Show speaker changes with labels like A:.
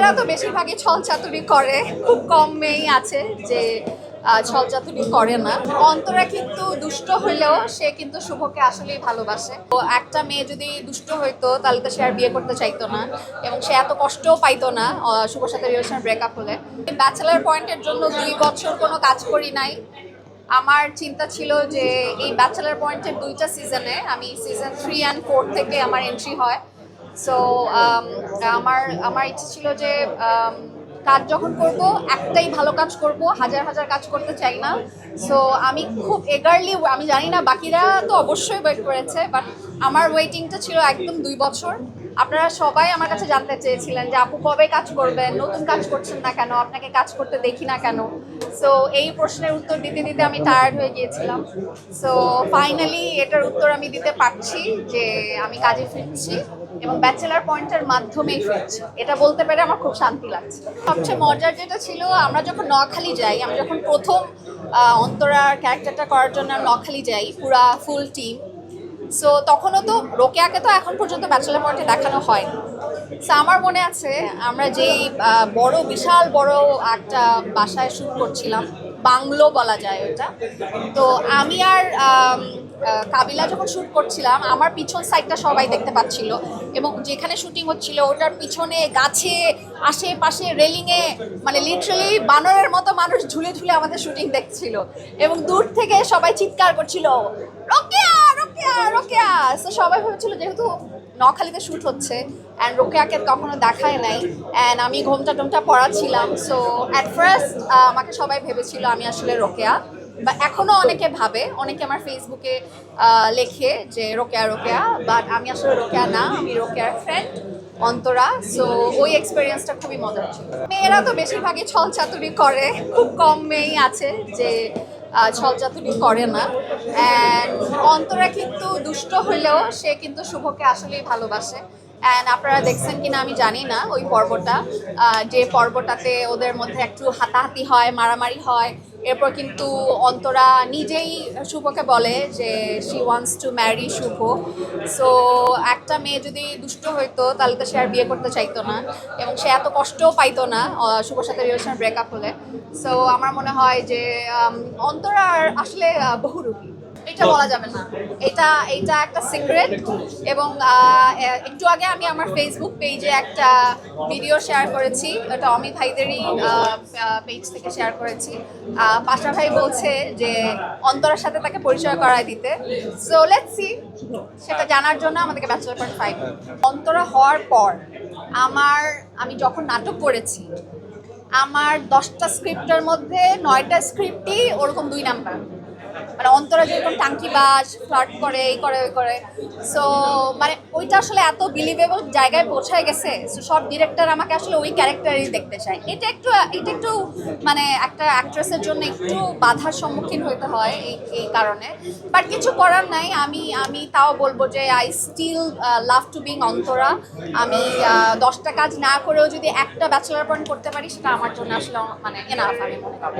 A: মেয়েরা তো বেশিরভাগই ছল চাতুরি করে। খুব কম মেয়েই আছে যে ছল চাতুরি করে না। অন্তরা কিন্তু দুষ্ট হইলেও সে কিন্তু শুভকে আসলেই ভালোবাসে। তো একটা মেয়ে যদি দুষ্ট হইতো, তাহলে তো সে আর বিয়ে করতে চাইতো না। এবং সে এত কষ্টও পাইতো না শুভর সাথে রিলেশন ব্রেকআপ হলে। ব্যাচেলার পয়েন্টের জন্য দুই বছর কোনো কাজ করি নাই। আমার চিন্তা ছিল যে, এই ব্যাচেলার পয়েন্টের দুইটা সিজনে আমি সিজন থ্রি অ্যান্ড ফোর থেকে আমার এন্ট্রি হয়। সো আমার আমার ইচ্ছে ছিল যে um, কাজ যখন করব একটাই ভালো কাজ করব হাজার হাজার কাজ করতে চাই না। সো আমি খুব এগারলি আমি জানি না বাকিরা তো অবশ্যই ওয়েট করেছে বাট আমার ওয়েটিংটা ছিল একদম দুই বছর। আপনারা সবাই আমার কাছে জানতে চেয়েছিলেন যে আপু কবে কাজ করবেন নতুন কাজ করছেন না কেন আপনাকে কাজ করতে দেখি না কেন? সো এই প্রশ্নের উত্তর দিতে দিতে আমি টায়ার্ড হয়ে গিয়েছিলাম। সো ফাইনালি এটার উত্তর আমি দিতে পারছি যে আমি কাজে ফিরছি। এবং ব্যাচেলার পয়েন্টের মাধ্যমেই ফিরছি। এটা বলতে পেরে আমার খুব শান্তি লাগছে। সবচেয়ে মজার যেটা ছিল, আমরা যখন নোয়াখালী যাই আমরা যখন প্রথম অন্তরার ক্যারেক্টারটা করার জন্য নোয়াখালী যাই, পুরা ফুল টিম সো তখনও তো রোকেয়াকে তো এখন পর্যন্ত ব্যাচেলার পয়েন্টে দেখানো হয়নি। সো আমার মনে আছে, আমরা যেই বড়, বিশাল বড় একটা বাসায় শ্যুট করছিলাম, বাংলো বলা যায় ওটা, তো আমি আর কাবিলা যখন শ্যুট করছিলাম, আমার পিছন সাইডটা সবাই দেখতে পাচ্ছিল এবং যেখানে শুটিং হচ্ছিল, ওটার পিছনে গাছে, আশেপাশে রেলিংয়ে মানে লিটারালি বানরের মতো মানুষ ঝুলে ঝুলে আমাদের শুটিং দেখছিল এবং দূর থেকে সবাই চিৎকার করছিল, রোকেয়া রোকেয়া রোকেয়া! তো সবাই ভেবেছিল যেহেতু নখালিতে শ্যুট হচ্ছে অ্যান্ড রোকেয়াকে কখনো দেখায় নাই অ্যান্ড আমি ঘোমটা টোমটা পড়াচ্ছিলাম সো অ্যাট ফার্স্ট আমাকে সবাই ভেবেছিল আমি আসলে রোকেয়া। বা এখনও অনেকে ভাবে, অনেকে আমার ফেসবুকে লেখে যে রোকেয়া রোকেয়া বাট আমি আসলে রোকেয়া না, আমি রোকেয়ার ফ্রেন্ড অন্তরা সো ওই এক্সপিরিয়েন্সটা খুবই মজার ছিল। মেয়েরা তো বেশিরভাগই ছল চাতুরি করে, খুব কম মেয়েই আছে যে ছল চাতুরি করে না। অ্যান্ড অন্তরা কিন্তু দুষ্ট হলেও সে কিন্তু শুভকে আসলেই ভালোবাসে। অ্যান্ড আপনারা দেখছেন কিনা আমি জানি না ওই পর্বটা। যে পর্বটাতে ওদের মধ্যে একটু হাতাহাতি হয় মারামারি হয়। এরপর কিন্তু অন্তরা নিজেই শুভকে বলে যে she wants to marry Shubho. So একটা মেয়ে যদি দুষ্ট হইতো তাহলে তো সে আর বিয়ে করতে চাইতো না। এবং সে এত কষ্টও পাইতো না শুভর সাথে রিলেশন ব্রেকআপ হলে। সো আমার মনে হয় যে আম, অন্তরার আসলে বহুরূপী। এটা বলা যাবে না। এটা এটা একটা সিক্রেট এবং একটু আগে আমি আমার ফেসবুক পেজে একটা ভিডিও শেয়ার করেছি। এটা অমি ভাইদেরই পেজ থেকে শেয়ার করেছি। পাশা ভাই বলছে যে অন্তরার সাথে তাকে পরিচয় করায় দিতে। সো লেটস সি সেটা জানার জন্য আমাদেরকে ব্যাচেলার পয়েন্ট ফাইভ অন্তরা হওয়ার পর আমার, আমি যখন নাটক করেছি, আমার দশটা স্ক্রিপ্টের মধ্যে নয়টা স্ক্রিপ্টই ওরকম দুই নাম্বার মানে অন্তরা যেরকম টাঙ্কি বাস ফ্লার্ট করে, এই করে, ওই করে। সো মানে ওইটা আসলে এত বিলিভেবল জায়গায় পৌঁছায় গেছে সো সব ডিরেক্টর আমাকে আসলে ওই ক্যারেক্টারই দেখতে চায়। এটা একটু এটা একটু মানে একটা অ্যাক্ট্রেসের জন্য একটু বাধার সম্মুখীন হতে হয় এই এই কারণে। বাট কিছু করার নাই, আমি আমি তাও বলব যে I still love to being Antara. আমি দশটা কাজ না করেও যদি একটা ব্যাচেলার পয়েন্ট করতে পারি, সেটা আমার জন্য আসলে মানে এনাফ আমি মনে করব।